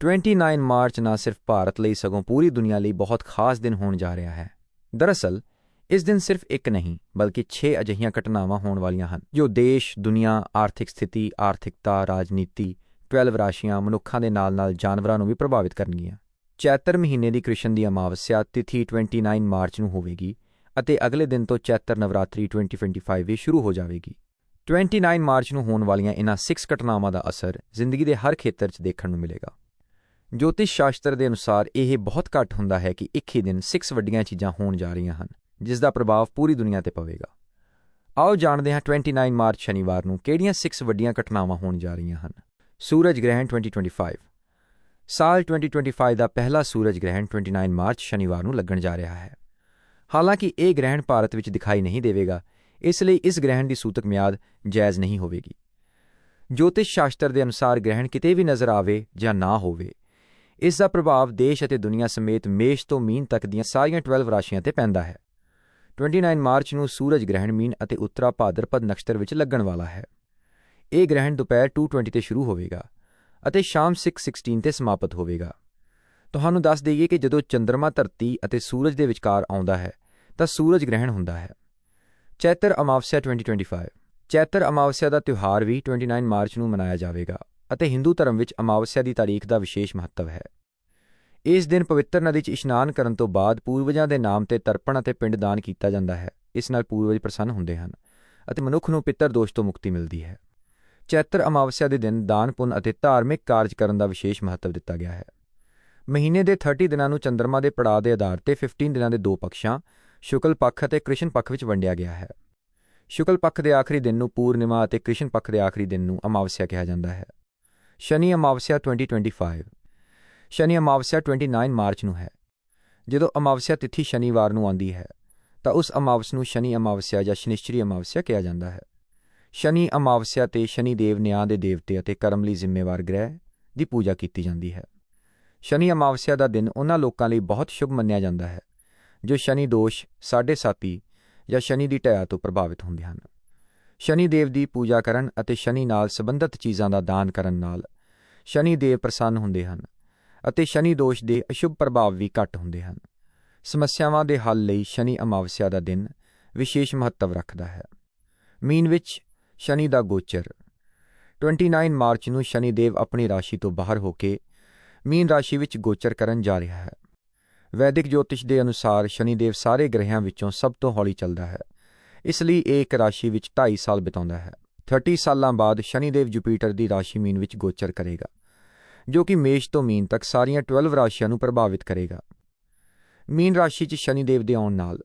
29 March ਨਾ ਸਿਰਫ ਭਾਰਤ ਲਈ, ਸਗੋਂ ਪੂਰੀ ਦੁਨੀਆ ਲਈ ਬਹੁਤ ਖਾਸ ਦਿਨ ਹੋਣ ਜਾ ਰਿਹਾ ਹੈ। ਦਰਅਸਲ, ਇਸ ਦਿਨ ਸਿਰਫ ਇੱਕ ਨਹੀਂ, ਬਲਕਿ 6 ਅਜਿਹੀਆਂ ਘਟਨਾਵਾਂ ਹੋਣ ਵਾਲੀਆਂ ਹਨ, ਜੋ ਦੇਸ਼, ਦੁਨੀਆ, ਆਰਥਿਕ ਸਥਿਤੀ, ਆਰਥਿਕਤਾ, ਰਾਜਨੀਤੀ 12 ਰਾਸ਼ੀਆਂ ਮਨੁੱਖਾਂ ਦੇ ਨਾਲ-ਨਾਲ ਜਾਨਵਰਾਂ ਨੂੰ ਵੀ ਪ੍ਰਭਾਵਿਤ ਕਰਨਗੀਆਂ। ਚੈਤਰ ਮਹੀਨੇ ਦੀ ਕ੍ਰਿਸ਼ਨ ਦੀ ਅਮਾਵਸਿਆ ਤਿਥੀ 29 ਮਾਰਚ ਨੂੰ ਹੋਵੇਗੀ ਅਤੇ ਅਗਲੇ ਦਿਨ ਤੋਂ ਚੈਤਰ ਨਵਰਾਤਰੀ 2025 ਵੀ ਸ਼ੁਰੂ ਹੋ ਜਾਵੇਗੀ। 29 ਮਾਰਚ ਨੂੰ ਹੋਣ ਵਾਲੀਆਂ ਇਹਨਾਂ 6 ਘਟਨਾਵਾਂ ਦਾ ਅਸਰ ਜ਼ਿੰਦਗੀ ਦੇ ਹਰ ਖੇਤਰ 'ਚ ਦੇਖਣ ਨੂੰ ਮਿਲੇਗਾ। ਜੋਤਿਸ਼ ਸ਼ਾਸਤਰ ਦੇ ਅਨੁਸਾਰ ਇਹ ਬਹੁਤ ਘੱਟ ਹੁੰਦਾ ਹੈ ਕਿ ਇੱਕ ਹੀ ਦਿਨ 6 ਵੱਡੀਆਂ ਚੀਜ਼ਾਂ ਹੋਣ ਜਾ ਰਹੀਆਂ ਹਨ, ਜਿਸ ਦਾ ਪ੍ਰਭਾਵ ਪੂਰੀ ਦੁਨੀਆ ਤੇ ਪਵੇਗਾ। ਆਓ ਜਾਣਦੇ ਹਾਂ 29 ਮਾਰਚ ਸ਼ਨੀਵਾਰ ਨੂੰ ਕਿਹੜੀਆਂ 6 ਵੱਡੀਆਂ ਘਟਨਾਵਾਂ ਹੋਣ ਜਾ ਰਹੀਆਂ ਹਨ। ਸੂਰਜ ਗ੍ਰਹਿਣ 2025 ਸਾਲ 2025 ਦਾ ਪਹਿਲਾ ਸੂਰਜ ਗ੍ਰਹਿਣ 29 ਮਾਰਚ ਸ਼ਨੀਵਾਰ ਨੂੰ ਲੱਗਣ ਜਾ ਰਿਹਾ ਹੈ। ਹਾਲਾਂਕਿ ਇਹ ਗ੍ਰਹਿਣ ਭਾਰਤ ਵਿੱਚ ਦਿਖਾਈ ਨਹੀਂ ਦੇਵੇਗਾ, ਇਸ ਲਈ ਇਸ ਗ੍ਰਹਿਣ ਦੀ ਸੂਤਕ ਮਿਆਦ ਜਾਇਜ਼ ਨਹੀਂ ਹੋਵੇਗੀ। ਜੋਤਿਸ਼ ਸ਼ਾਸਤਰ ਦੇ ਅਨੁਸਾਰ ਗ੍ਰਹਿਣ ਕਿਤੇ ਵੀ ਨਜ਼ਰ ਆਵੇ ਜਾਂ ਨਾ ਹੋਵੇ ਇਸ ਦਾ ਪ੍ਰਭਾਵ ਦੇਸ਼ ਅਤੇ ਦੁਨੀਆ ਸਮੇਤ ਮੇਸ਼ ਤੋਂ ਮੀਨ ਤੱਕ ਦੀਆਂ ਸਾਰੀਆਂ 12 ਰਾਸ਼ੀਆਂ ਤੇ ਪੈਂਦਾ ਹੈ। 29 ਮਾਰਚ ਨੂੰ ਸੂਰਜ ਗ੍ਰਹਿਣ ਮੀਨ ਅਤੇ ਉੱਤਰਾ ਭਾਦਰਪਦ ਨਕਸ਼ਤਰ ਵਿੱਚ ਲੱਗਣ ਵਾਲਾ ਹੈ। ਇਹ ਗ੍ਰਹਿਣ ਦੁਪਹਿਰ 2:20 ਤੇ ਸ਼ੁਰੂ ਹੋਵੇਗਾ ਅਤੇ ਸ਼ਾਮ 6:16 ਤੇ ਸਮਾਪਤ ਹੋਵੇਗਾ। ਤੁਹਾਨੂੰ ਦੱਸ ਦਈਏ ਕਿ ਜਦੋਂ ਚੰ드ਰਮਾ ਧਰਤੀ ਅਤੇ ਸੂਰਜ ਦੇ ਵਿਚਕਾਰ ਆਉਂਦਾ ਹੈ, ਤਾਂ ਸੂਰਜ ਗ੍ਰਹਿਣ ਹੁੰਦਾ ਹੈ। ਚੈਤਰ ਅਮਾਵਸਿਆ 2025 ਚੈਤਰ ਅਮਾਵਸਿਆ ਦਾ ਤਿਉਹਾਰ ਵੀ 29 ਮਾਰਚ ਨੂੰ ਮਨਾਇਆ ਜਾਵੇਗਾ। ਅਤੇ ਹਿੰਦੂ ਧਰਮ ਵਿੱਚ ਅਮਾਵਸਿਆ ਦੀ ਤਾਰੀਖ ਦਾ ਵਿਸ਼ੇਸ਼ ਮਹੱਤਵ ਹੈ। ਇਸ ਦਿਨ ਪਵਿੱਤਰ ਨਦੀ 'ਚ ਇਸ਼ਨਾਨ ਕਰਨ ਤੋਂ ਬਾਅਦ ਪੂਰਵਜਾਂ ਦੇ ਨਾਮ ਤੇ ਤਰਪਣ ਅਤੇ ਪਿੰਡਦਾਨ ਕੀਤਾ ਜਾਂਦਾ ਹੈ। ਇਸ ਨਾਲ ਪੂਰਵਜ ਪ੍ਰਸੰਨ ਹੁੰਦੇ ਹਨ ਅਤੇ ਮਨੁੱਖ ਨੂੰ ਪਿੱਤਰ ਦੋਸ਼ ਤੋਂ ਮੁਕਤੀ ਮਿਲਦੀ ਹੈ। ਚੈਤਰ ਅਮਾਵਸਿਆ ਦੇ ਦਿਨ ਦਾਨ ਪੁੰਨ ਅਤੇ ਧਾਰਮਿਕ ਕਾਰਜ ਕਰਨ ਦਾ ਵਿਸ਼ੇਸ਼ ਮਹੱਤਵ ਦਿੱਤਾ ਗਿਆ ਹੈ। ਮਹੀਨੇ ਦੇ 30 ਦਿਨਾਂ ਨੂੰ ਚੰ드ਰਮਾ ਦੇ ਪੜਾਅ ਦੇ ਆਧਾਰ ਤੇ 15 ਦਿਨਾਂ ਦੇ ਦੋ ਪੱਖਾਂ ਸ਼ੁਕਲ ਪੱਖ ਅਤੇ ਕ੍ਰਿਸ਼ਨ ਪੱਖ ਵਿੱਚ ਵੰਡਿਆ ਗਿਆ ਹੈ। ਸ਼ੁਕਲ ਪੱਖ ਦੇ ਆਖਰੀ ਦਿਨ ਨੂੰ ਪੂਰਨਿਮਾ ਅਤੇ ਕ੍ਰਿਸ਼ਨ ਪੱਖ ਦੇ ਆਖਰੀ ਦਿਨ ਨੂੰ ਅਮਾਵਸਿਆ ਕਿਹਾ ਜਾਂਦਾ ਹੈ। ਸ਼ਨੀ ਅਮਾਵਸਿਆ 2025 ਸ਼ਨੀ ਅਮਾਵਸਿਆ 29 ਮਾਰਚ ਨੂੰ ਹੈ। ਜਦੋਂ ਅਮਾਵਸਿਆ ਤਿਥੀ ਸ਼ਨੀਵਾਰ ਨੂੰ ਆਉਂਦੀ ਹੈ, ਤਾਂ ਉਸ ਅਮਾਵਸ ਨੂੰ ਸ਼ਨੀ ਅਮਾਵਸਿਆ ਜਾਂ ਸ਼ਨਿਸ਼ਚਰੀ ਅਮਾਵਸਿਆ ਕਿਹਾ ਜਾਂਦਾ ਹੈ। ਸ਼ਨੀ ਅਮਾਵਸਿਆ ਤੇ ਸ਼ਨੀ ਦੇਵ ਨਿਆਂ ਦੇ ਦੇਵਤੇ ਅਤੇ ਕਰਮ ਲਈ ਜ਼ਿੰਮੇਵਾਰ ਗ੍ਰਹਿ ਦੀ ਪੂਜਾ ਕੀਤੀ ਜਾਂਦੀ ਹੈ। ਸ਼ਨੀ ਅਮਾਵਸਿਆ ਦਾ ਦਿਨ ਉਹਨਾਂ ਲੋਕਾਂ ਲਈ ਬਹੁਤ ਸ਼ੁਭ ਮੰਨਿਆ ਜਾਂਦਾ ਹੈ, ਜੋ ਸ਼ਨੀ ਦੋਸ਼, ਸਾਢੇ ਸਾਤੀ ਜਾਂ ਸ਼ਨੀ ਦੀ ਢਾਇਆ ਤੋਂ ਪ੍ਰਭਾਵਿਤ ਹੁੰਦੇ ਹਨ। ਸ਼ਨੀ ਦੇਵ ਦੀ ਪੂਜਾ ਕਰਨ ਅਤੇ ਸ਼ਨੀ ਨਾਲ ਸੰਬੰਧਿਤ ਚੀਜ਼ਾਂ ਦਾ ਦਾਨ ਕਰਨ ਨਾਲ ਸ਼ਨੀ ਦੇਵ ਪ੍ਰਸੰਨ ਹੁੰਦੇ ਹਨ ਅਤੇ ਸ਼ਨੀ ਦੋਸ਼ ਦੇ ਅਸ਼ੁਭ ਪ੍ਰਭਾਵ ਵੀ ਘੱਟ ਹੁੰਦੇ ਹਨ। ਸਮੱਸਿਆਵਾਂ ਦੇ ਹੱਲ ਲਈ ਸ਼ਨੀ ਅਮਾਵਸਿਆ ਦਾ ਦਿਨ ਵਿਸ਼ੇਸ਼ ਮਹੱਤਵ ਰੱਖਦਾ ਹੈ। ਮੀਨ ਵਿੱਚ ਸ਼ਨੀ ਦਾ ਗੋਚਰ। 29 ਮਾਰਚ ਨੂੰ ਸ਼ਨੀ ਦੇਵ ਆਪਣੀ ਰਾਸ਼ੀ ਤੋਂ ਬਾਹਰ ਹੋ ਕੇ ਮੀਨ ਰਾਸ਼ੀ ਵਿੱਚ ਗੋਚਰ ਕਰਨ ਜਾ ਰਿਹਾ ਹੈ। ਵੈਦਿਕ ਜੋਤਿਸ਼ ਦੇ ਅਨੁਸਾਰ ਸ਼ਨੀ ਦੇਵ ਸਾਰੇ ਗ੍ਰਹਿਆਂ ਵਿੱਚੋਂ ਸਭ ਤੋਂ ਹੌਲੀ ਚੱਲਦਾ ਹੈ। ਇਸ ਲਈ ਇਹ ਇੱਕ ਰਾਸ਼ੀ ਵਿੱਚ 2.5 ਸਾਲ ਬਿਤਾਉਂਦਾ ਹੈ। 30 ਸਾਲਾਂ ਬਾਅਦ ਸ਼ਨੀ ਦੇਵ ਜੁਪੀਟਰ ਦੀ ਰਾਸ਼ੀ ਮੀਨ ਵਿੱਚ ਗੋਚਰ ਕਰੇਗਾ, ਜੋ ਕਿ ਮੇਸ਼ ਤੋਂ ਮੀਨ ਤੱਕ ਸਾਰੀਆਂ 12 ਰਾਸ਼ੀਆਂ ਨੂੰ ਪ੍ਰਭਾਵਿਤ ਕਰੇਗਾ। ਮੀਨ ਰਾਸ਼ੀ 'ਚ ਸ਼ਨੀ ਦੇਵ ਦੇ ਆਉਣ ਨਾਲ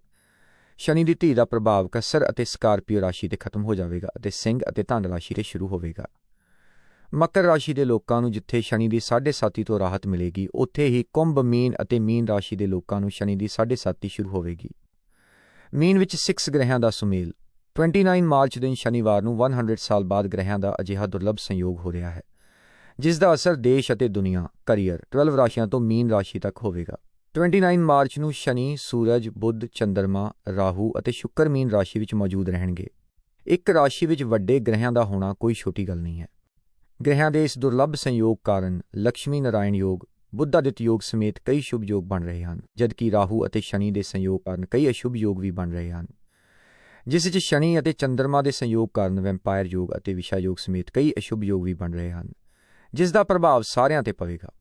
ਸ਼ਨੀ ਦੀ ਧੀ ਦਾ ਪ੍ਰਭਾਵ ਕਸਰ ਅਤੇ ਸਕਾਰਪੀਓ ਰਾਸ਼ੀ ਤੇ ਖਤਮ ਹੋ ਜਾਵੇਗਾ ਅਤੇ ਸਿੰਘ ਅਤੇ ਧਨ ਰਾਸ਼ੀ ਤੇ ਸ਼ੁਰੂ ਹੋਵੇਗਾ। ਮਕਰ ਰਾਸ਼ੀ ਦੇ ਲੋਕਾਂ ਨੂੰ ਜਿੱਥੇ ਸ਼ਨੀ ਦੀ 7.5 ਤੋਂ ਰਾਹਤ ਮਿਲੇਗੀ, ਉੱਥੇ ਹੀ ਕੁੰਭ ਮੀਨ ਅਤੇ ਮੀਨ ਰਾਸ਼ੀ ਦੇ ਲੋਕਾਂ ਨੂੰ ਸ਼ਨੀ ਦੀ 7.5 ਸ਼ੁਰੂ ਹੋਵੇਗੀ। ਮੀਨ ਵਿੱਚ 6 ਗ੍ਰਹਿਆਂ ਦਾ ਸੁਮੇਲ। 29 ਮਾਰਚ ਦਿਨ ਸ਼ਨੀਵਾਰ ਨੂੰ 100 ਸਾਲ ਬਾਅਦ ਗ੍ਰਹਿਆਂ ਦਾ ਅਜਿਹਾ ਦੁਰਲਭ ਸੰਯੋਗ ਹੋ ਰਿਹਾ ਹੈ, ਜਿਸ ਦਾ ਅਸਰ ਦੇਸ਼ ਅਤੇ ਦੁਨੀਆ ਕੈਰੀਅਰ 12 ਰਾਸ਼ੀਆਂ ਤੋਂ ਮੀਨ ਰਾਸ਼ੀ ਤੱਕ ਹੋਵੇਗਾ। 29 ਮਾਰਚ ਨੂੰ ਸ਼ਨੀ, ਸੂਰਜ, ਬੁੱਧ, ਚੰਦਰਮਾ, ਰਾਹੂ ਅਤੇ ਸ਼ੁੱਕਰ ਮੀਨ ਰਾਸ਼ੀ ਵਿੱਚ ਮੌਜੂਦ ਰਹਿਣਗੇ। ਇੱਕ ਰਾਸ਼ੀ ਵਿੱਚ ਵੱਡੇ ਗ੍ਰਹਿਆਂ ਦਾ ਹੋਣਾ ਕੋਈ ਛੋਟੀ ਗੱਲ ਨਹੀਂ ਹੈ। ਗ੍ਰਹਿਆਂ ਦੇ ਇਸ ਦੁਰਲੱਭ ਸੰਯੋਗ ਕਾਰਨ ਲక్ష్ਮੀ ਨਾਰਾਇਣ ਯੋਗ ਬੁੱਧਾਦਿਤ ਯੋਗ ਸਮੇਤ ਕਈ ਸ਼ੁਭ ਯੋਗ ਬਣ ਰਹੇ ਹਨ, ਜਦਕਿ ਰਾਹੂ ਅਤੇ ਸ਼ਨੀ ਦੇ ਸੰਯੋਗ ਕਾਰਨ ਕਈ ਅਸ਼ੁਭ ਯੋਗ ਵੀ ਬਣ ਰਹੇ ਹਨ। ਜਿਸ ਵਿੱਚ ਸ਼ਨੀ ਅਤੇ ਚੰ드ਰਮਾ ਦੇ ਸੰਯੋਗ ਕਾਰਨ ਵੈਂਪਾਇਰ ਯੋਗ ਅਤੇ ਵਿਸ਼ਾ ਯੋਗ ਸਮੇਤ ਕਈ ਅਸ਼ੁਭ ਯੋਗ ਵੀ ਬਣ ਰਹੇ ਹਨ, ਜਿਸ ਦਾ ਪ੍ਰਭਾਵ ਸਾਰਿਆਂ ਤੇ ਪਵੇਗਾ।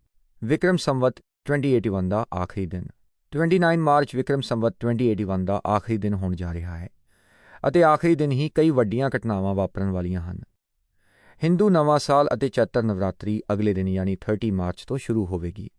ਵਿਕਰਮ ਸੰਵਤ 2081 ਦਾ ਆਖਰੀ ਦਿਨ। 29 ਮਾਰਚ ਵਿਕਰਮ ਸੰਵਤ 2081 ਦਾ ਆਖਰੀ ਦਿਨ ਹੋਣ ਜਾ ਰਿਹਾ ਹੈ, ਅਤੇ ਆਖਰੀ ਦਿਨ ਹੀ ਕਈ ਵੱਡੀਆਂ ਘਟਨਾਵਾਂ ਵਾਪਰਨ ਵਾਲੀਆਂ ਹਨ। ਹਿੰਦੂ ਨਵਾਂ ਸਾਲ ਅਤੇ ਚੈਤਰ ਨਵਰਾਤਰੀ ਅਗਲੇ ਦਿਨ ਯਾਨੀ 30 ਮਾਰਚ ਤੋਂ ਸ਼ੁਰੂ ਹੋਵੇਗੀ।